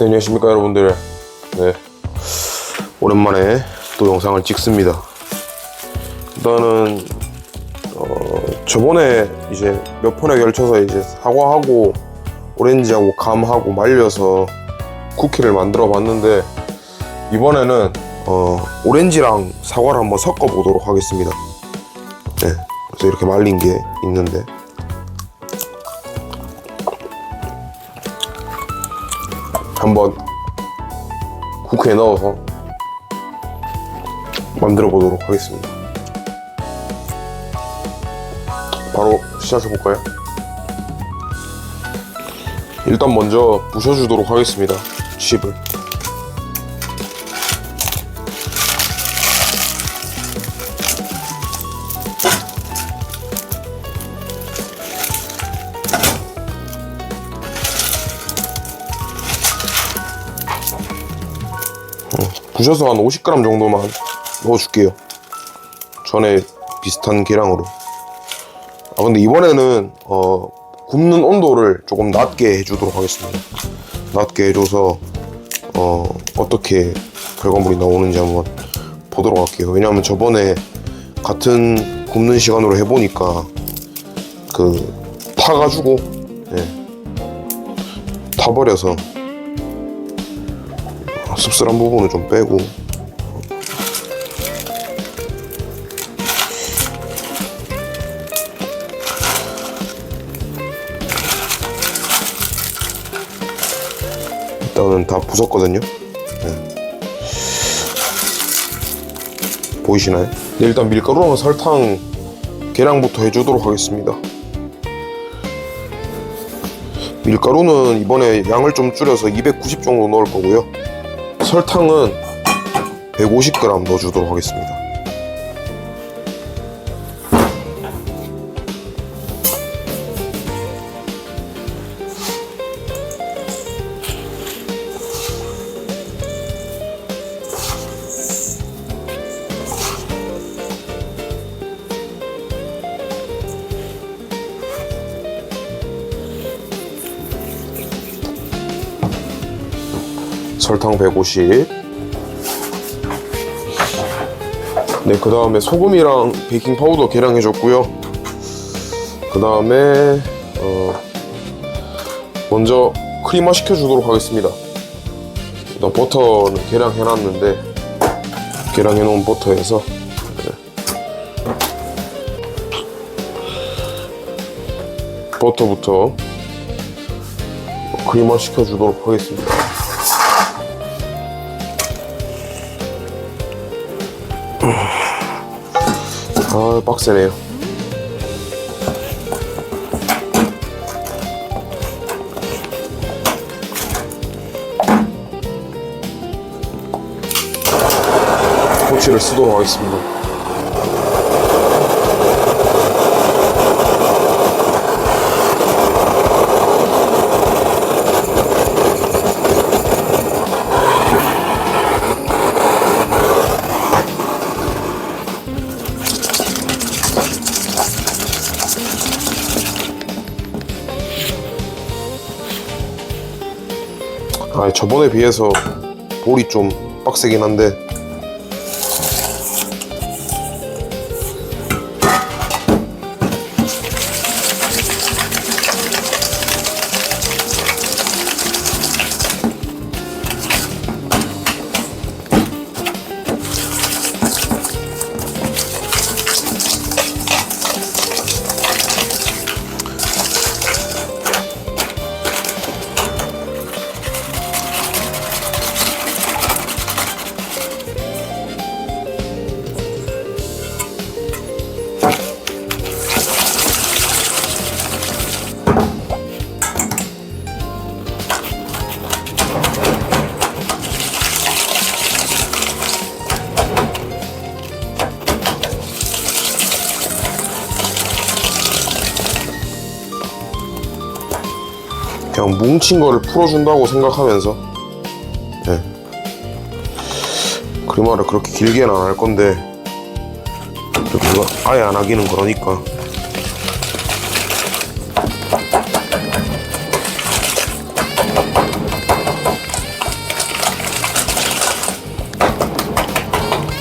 네, 안녕하십니까 여러분들. 네. 오랜만에 또 영상을 찍습니다. 일단은 어, 저번에 이제 몇 번에 걸쳐서 이제 사과하고 오렌지하고 감하고 말려서 쿠키를 만들어 봤는데 이번에는 어, 오렌지랑 사과를 한번 섞어 보도록 하겠습니다. 네. 그래서 이렇게 말린 게 있는데 한번 쿠크에 넣어서 만들어 보도록 하겠습니다. 바로 시작해 볼까요? 일단 먼저 부셔주도록 하겠습니다. 칩을. 부셔서 한 50g 정도만 넣어줄게요. 전에 비슷한 계량으로. 아 근데 이번에는 어, 굽는 온도를 조금 낮게 해주도록 하겠습니다. 낮게 해줘서 어, 어떻게 결과물이 나오는지 한번 보도록 할게요. 왜냐하면 저번에 같은 굽는 시간으로 해보니까 그 타가지고 예, 타버려서 씁쓸한 부분을 좀 빼고 일단은 다 부쉈거든요 네. 보이시나요? 네, 일단 밀가루랑 설탕 계량부터 해주도록 하겠습니다 밀가루는 이번에 양을 좀 줄여서 290 정도 넣을 거고요 설탕은 150g 넣어주도록 하겠습니다. 설탕 150. 네, 그 다음에 소금이랑 베이킹 파우더 계량 해줬고요. 그 다음에 어, 먼저 크림화 시켜주도록 하겠습니다. 버터는 계량 해놨는데 계량 해놓은 버터에서 네. 버터부터 크림화 시켜주도록 하겠습니다. 아 빡세네요. 토치를 쓰도록 하겠습니다 저번에 비해서 볼이 좀 빡세긴 한데 뭉친 거를 풀어준다고 생각하면서? 예. 네. 그리마를 그렇게 길게는 안 할 건데. 아예 안 하기는 그러니까.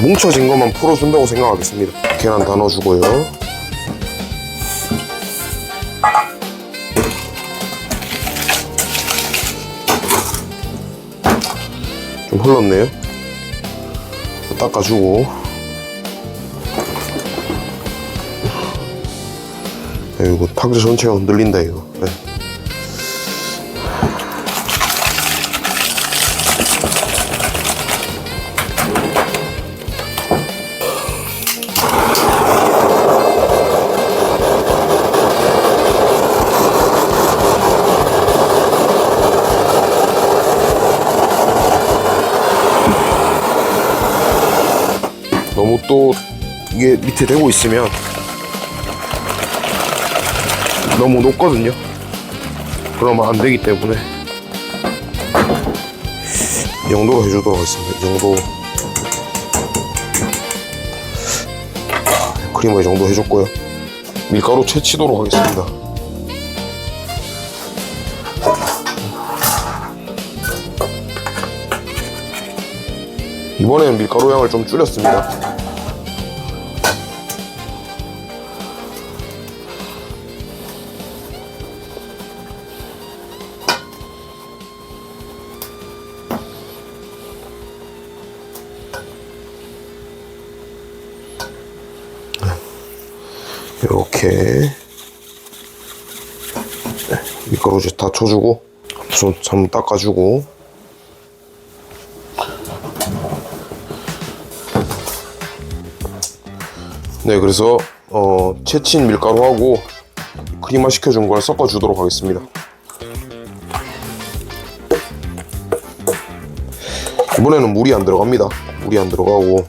뭉쳐진 것만 풀어준다고 생각하겠습니다. 계란 다 넣어주고요. 흘렀네요. 닦아주고. 야, 이거 탁자 전체가 흔들린다 이거. 네. 또 이게 밑에 대고 있으면 너무 높거든요. 그러면 안 되기 때문에 이 정도로 해주도록 하겠습니다. 이 정도 크리머 이 정도 해줬고요. 밀가루 채치도록 하겠습니다. 이번에는 밀가루 양을 좀 줄였습니다. 가루 이제 다 쳐주고 손 한번 닦아주고. 네 그래서 어, 채친 밀가루하고 크림화 시켜준 걸 섞어주도록 하겠습니다. 이번에는 물이 안 들어갑니다. 물이 안 들어가고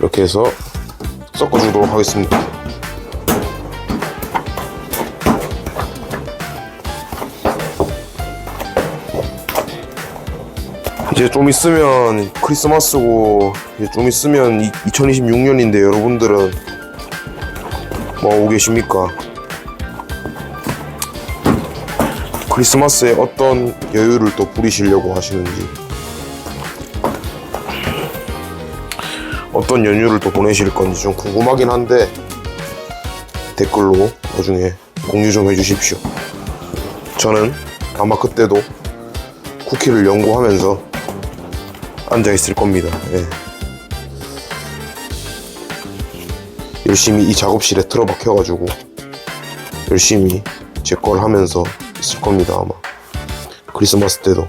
이렇게 해서 섞어주도록 하겠습니다. 이제 좀 있으면 크리스마스고 이제 좀 있으면 2026년인데 여러분들은 뭐 하고 계십니까? 크리스마스에 어떤 여유를 또 부리시려고 하시는지 어떤 연휴를 또 보내실 건지 좀 궁금하긴 한데 댓글로 나중에 공유 좀 해주십시오. 저는 아마 그때도 쿠키를 연구하면서 앉아 있을 겁니다. 예. 열심히 이 작업실에 틀어박혀가지고 열심히 제 걸 하면서 있을 겁니다 아마 크리스마스 때도.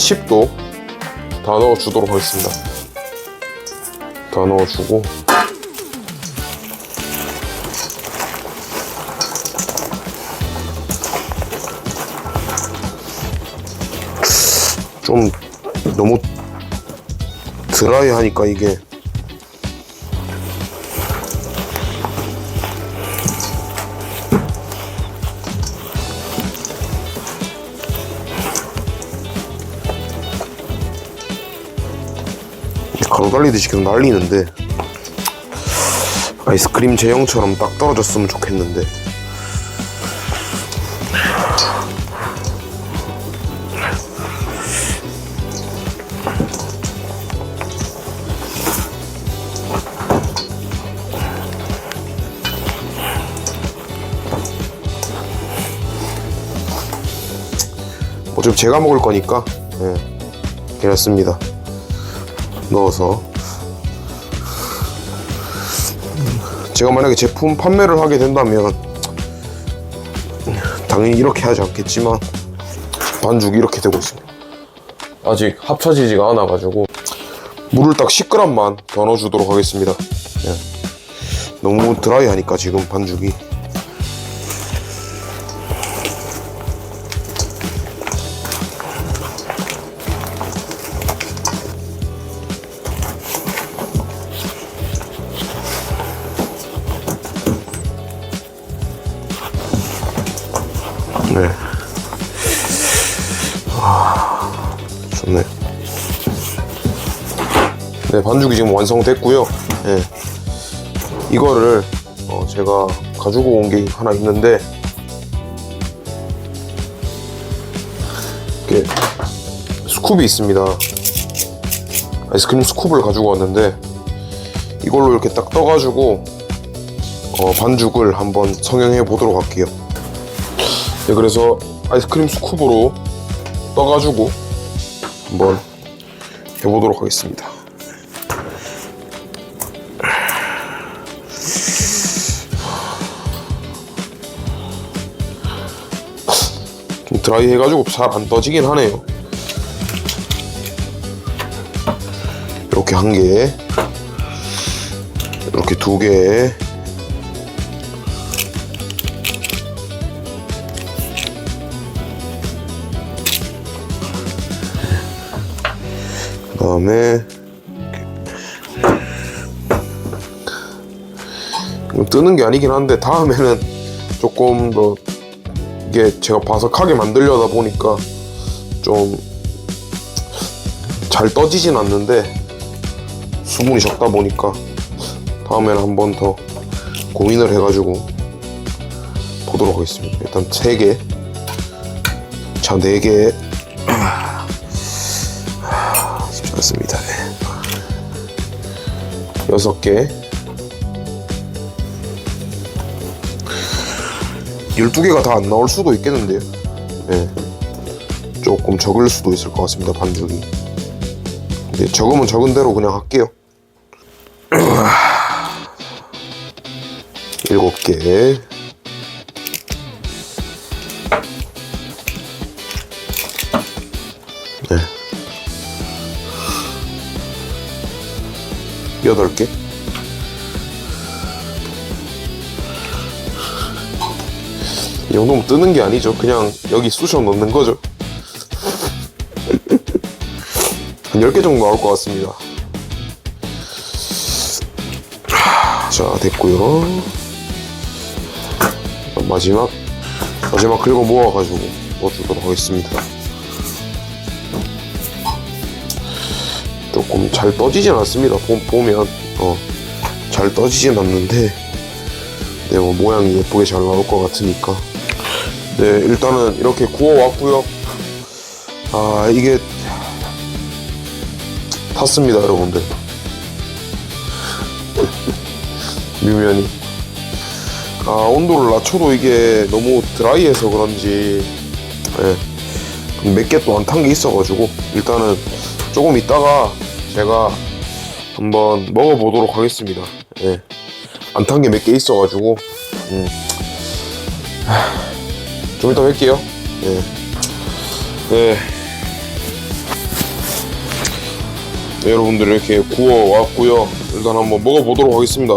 칩도 다 넣어주도록 하겠습니다. 다 넣어주고 좀 너무 드라이하니까 이게 가루 달리듯이 계속 날리는데 아이스크림 제형처럼 딱 떨어졌으면 좋겠는데. 어차피 제가 먹을 거니까. 예, 괜찮습니다 넣어서. 제가 만약에 제품 판매를 하게 된다면 당연히 이렇게 하지 않겠지만 반죽이 이렇게 되고 있습니다. 아직 합쳐지지가 않아 가지고 물을 딱 10g만 더 넣어주도록 하겠습니다. 예. 너무 드라이하니까 지금 반죽이 네. 아, 좋네. 네, 반죽이 지금 완성됐고요. 네. 이거를 어, 제가 가지고 온 게 하나 있는데 이렇게 스쿱이 있습니다. 아이스크림 스쿱을 가지고 왔는데 이걸로 이렇게 딱 떠가지고 어, 반죽을 한번 성형해 보도록 할게요. 네, 그래서 아이스크림 스쿱으로 떠가지고 한번 해보도록 하겠습니다. 좀 드라이 해가지고 잘 안 떠지긴 하네요. 이렇게 한 개, 이렇게 두 개, 다음에 뜨는 게 아니긴 한데 다음에는 조금 더 이게 제가 바삭하게 만들려다 보니까 좀 잘 떠지진 않는데 수분이 적다 보니까 다음에는 한 번 더 고민을 해가지고 보도록 하겠습니다. 일단 3개, 자 4개 쉽지 않습니다. 네. 6개 12개가 다 안 나올 수도 있겠는데요. 네. 조금 적을 수도 있을 것 같습니다, 반죽이. 근데 적으면 적은 대로 그냥 할게요. 7개. 8개. 이 정도면 뜨는 게 아니죠. 그냥 여기 쑤셔 넣는 거죠. 한 10개 정도 나올 것 같습니다. 자, 됐고요. 마지막, 마지막 긁어 모아가지고 넣어주도록 하겠습니다. 조금 잘 떠지진 않습니다. 보, 보면, 어, 잘 떠지진 않는데, 네, 뭐 모양이 예쁘게 잘 나올 것 같으니까. 네, 일단은 이렇게 구워왔고요. 아, 이게 탔습니다, 여러분들. 묘면이. 아, 온도를 낮춰도 이게 너무 드라이해서 그런지, 예, 몇 개 또 안 탄 게 있어가지고, 일단은 조금 있다가 제가 한번 먹어보도록 하겠습니다. 예. 안 탄 게 몇 개 있어가지고, 음. 좀 이따 뵐게요. 예. 네. 네, 여러분들 이렇게 구워 왔고요. 일단 한번 먹어보도록 하겠습니다.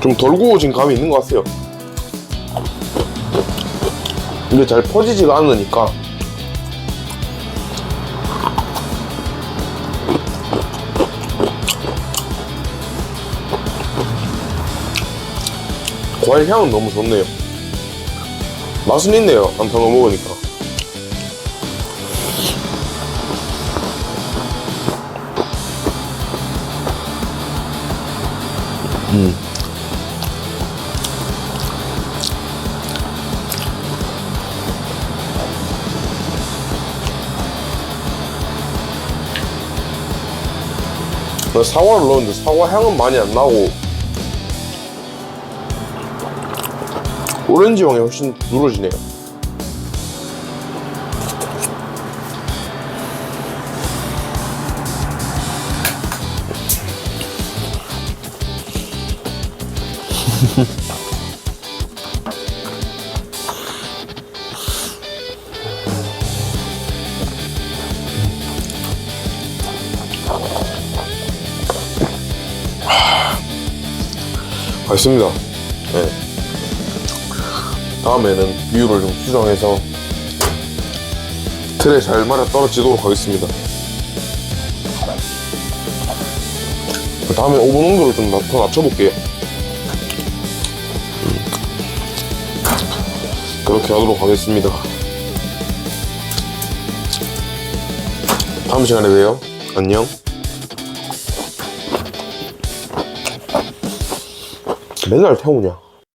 좀 덜 구워진 감이 있는 것 같아요. 근데 잘 퍼지지가 않으니까 과일 향은 너무 좋네요. 맛은 있네요. 안 타서 먹으니까. 사과를 넣었는데 사과 향은 많이 안 나고 오렌지 향이 훨씬 누러지네요. 맛있습니다. 네. 다음에는 비율을 좀 수정해서 틀에 잘 말아 떨어지도록 하겠습니다. 다음에 오븐 온도를 좀 더 낮춰볼게요. 음. 그렇게 하도록 하겠습니다. 다음 시간에 봬요. 안녕. 맨날 태우냐?